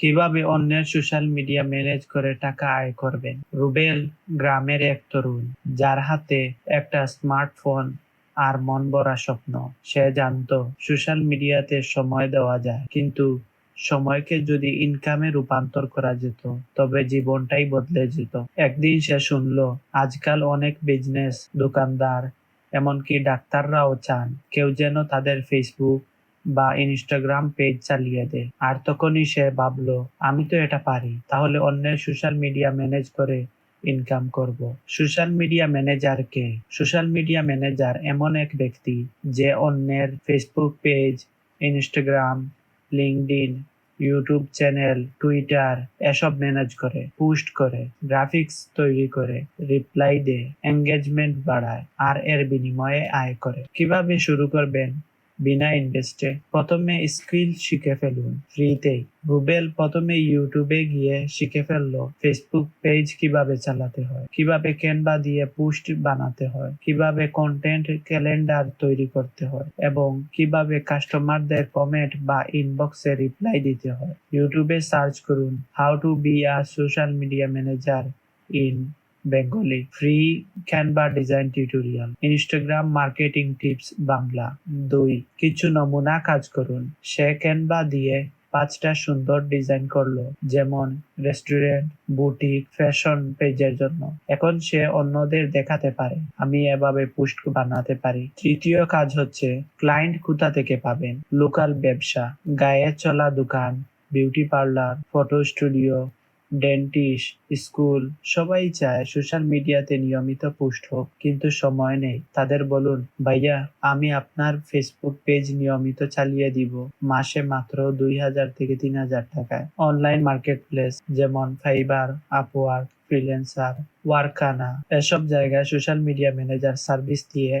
কীভাবে অন্যের social media manage করে টাকা আয় করবেন? রুবেল, গ্রামের এক তরুণ, যার হাতে একটা স্মার্টফোন আর মন ভরা স্বপ্ন। সে জানতো সোশ্যাল মিডিয়াতে সময় দেওয়া যায়, কিন্তু সময়কে যদি ইনকামে রূপান্তর করা যেত, তবে জীবনটাই বদলে যেত। একদিন সে শুনল, আজকাল অনেক বিজনেস দোকানদার, এমনকি ডাক্তাররাও চান, কেউ যেন তাদের ফেসবুক বা ইনস্টাগ্রাম পেজ চালিয়ে দেয় আর তখনই সে ভাবলো, আমি তো এটা পারি। তাহলে অন্যের সোশ্যাল মিডিয়া ম্যানেজ করে ইনকাম করব। সোশ্যাল মিডিয়া ম্যানেজার কে? সোশ্যাল মিডিয়া ম্যানেজার এমন এক ব্যক্তি যে অন্যের Facebook page Instagram LinkedIn YouTube channel Twitter এসব ম্যানেজ করে পোস্ট করে গ্রাফিক্স তৈরি করে রিপ্লাই দেয় এঙ্গেজমেন্ট বাড়ায়, আর এর বিনিময়ে আয় করে। কীভাবে শুরু করবেন? বিনা ইনভেস্টে প্রথমে স্কিল শিখে ফেলুন, ফ্রিতেই। রুবেল প্রথমে ইউটিউবে গিয়ে শিখে ফেলল, ফেসবুক পেজ কীভাবে চালাতে হয়, কীভাবে ক্যানভা দিয়ে পোস্ট বানাতে হয়, কীভাবে কন্টেন্ট ক্যালেন্ডার তৈরি করতে হয় এবং কীভাবে কাস্টমারদের কমেন্ট বা ইনবক্সে রিপ্লাই দিতে হয়। ইউটিউবে সার্চ করুন how to be a social media manager in Bengali free Canva design tutorial Instagram marketing tips Bangla দুই, কিছু নমুনা কাজ করুন। সে ক্যানভা দিয়ে পাঁচটা সুন্দর ডিজাইন করল, যেমন রেস্টুরেন্ট বুটিক ফ্যাশন পেজের জন্য। এখন সে অন্যদের দেখাতে পারে, আমি এভাবে পোস্ট বানাতে পারি। তৃতীয় কাজ হচ্ছে ক্লায়েন্ট কোথা থেকে পাবেন? লোকাল ব্যবসা, গায়ে চলা দোকান beauty parlour photo studio dentist school সবাই চায় সোশ্যাল মিডিয়াতে নিয়মিত পোস্ট হোক, কিন্তু সময় নেই। তাদের বলুন, ভাইয়া, আমি আপনার ফেসবুক পেজ নিয়মিত চালিয়ে দিব, মাসে মাত্র দুই হাজার থেকে তিন হাজার টাকায়। অনলাইন মার্কেট প্লেস যেমন ফাইবার আপওয়ার্ক ফ্রিল্যান্সার ওয়ার্কানা এসব জায়গায় সোশ্যাল মিডিয়া ম্যানেজার সার্ভিস দিয়ে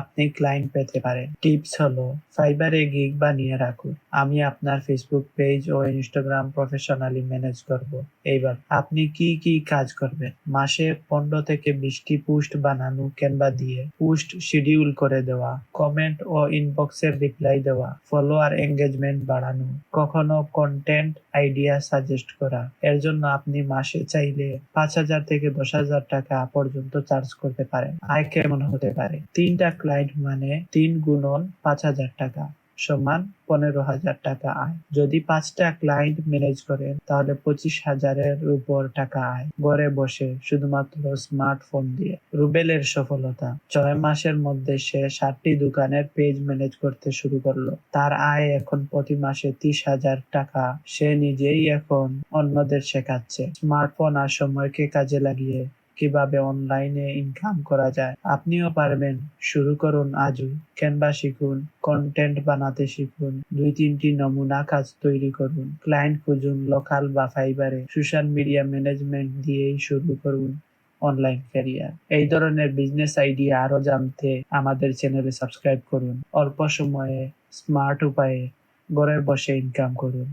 আপনি ক্লায়েন্ট পেতে পারেন। টিপস হলো ফাইবারে গিগ বানিয়ে রাখুন। আমি আপনার ফেসবুক পেজ ও ইনস্টাগ্রাম প্রফেশনালি ম্যানেজ করব। এইবার, আপনি কি কি কাজ করবেন? মাসে পনেরো থেকে বিশটি পোস্ট বানানো ক্যানভা দিয়ে পোস্ট শিডিউল করে দেওয়া কমেন্ট ও ইনবক্সের রিপ্লাই দেওয়া ফলোয়ার এঙ্গেজমেন্ট বাড়ানো, কখনো কন্টেন্ট আইডিয়া সাজেস্ট করা। এর জন্য আপনি মাসে চাইলে পাঁচ হাজার থেকে দশ হাজার টাকা পর্যন্ত চার্জ করতে পারেন। আয় কেমন হতে পারে? তিনটা ক্লায়েন্ট মানে তিন গুণন পাঁচ হাজার টাকা সমান পনেরো হাজার টাকা আয়। যদি পাঁচটা ক্লায়েন্ট ম্যানেজ করেন, তাহলে পঁচিশ হাজারের উপর টাকা আয়। ঘরে বসে শুধুমাত্র স্মার্টফোন দিয়ে। রুবেলের সফলতা। ছয় মাসের মধ্যে সে ষাটটি দোকানের পেজ ম্যানেজ করতে শুরু করল। তার আয় এখন প্রতি মাসে তিরিশ হাজার টাকা। সে নিজেই এখন অন্যদের শেখাচ্ছে। স্মার্টফোন আর সময়কে কাজে লাগিয়ে কীভাবে অনলাইনে ইনকাম করা যায়, আপনিও পারবেন। শুরু করুন আজই ক্যানভা শিখুন কন্টেন্ট বানাতে শিখুন, দুই তিনটি নমুনা কাজ তৈরি করুন ক্লায়েন্ট খুঁজুন লোকাল বা ফাইবারে সোশ্যাল মিডিয়া ম্যানেজমেন্ট দিয়েই শুরু করুন অনলাইন ক্যারিয়ার এই ধরনের বিজনেস আইডিয়া আরও জানতে আমাদের চ্যানেলে সাবস্ক্রাইব করুন। অল্প সময়ে স্মার্ট উপায়ে ঘরে বসে ইনকাম করুন।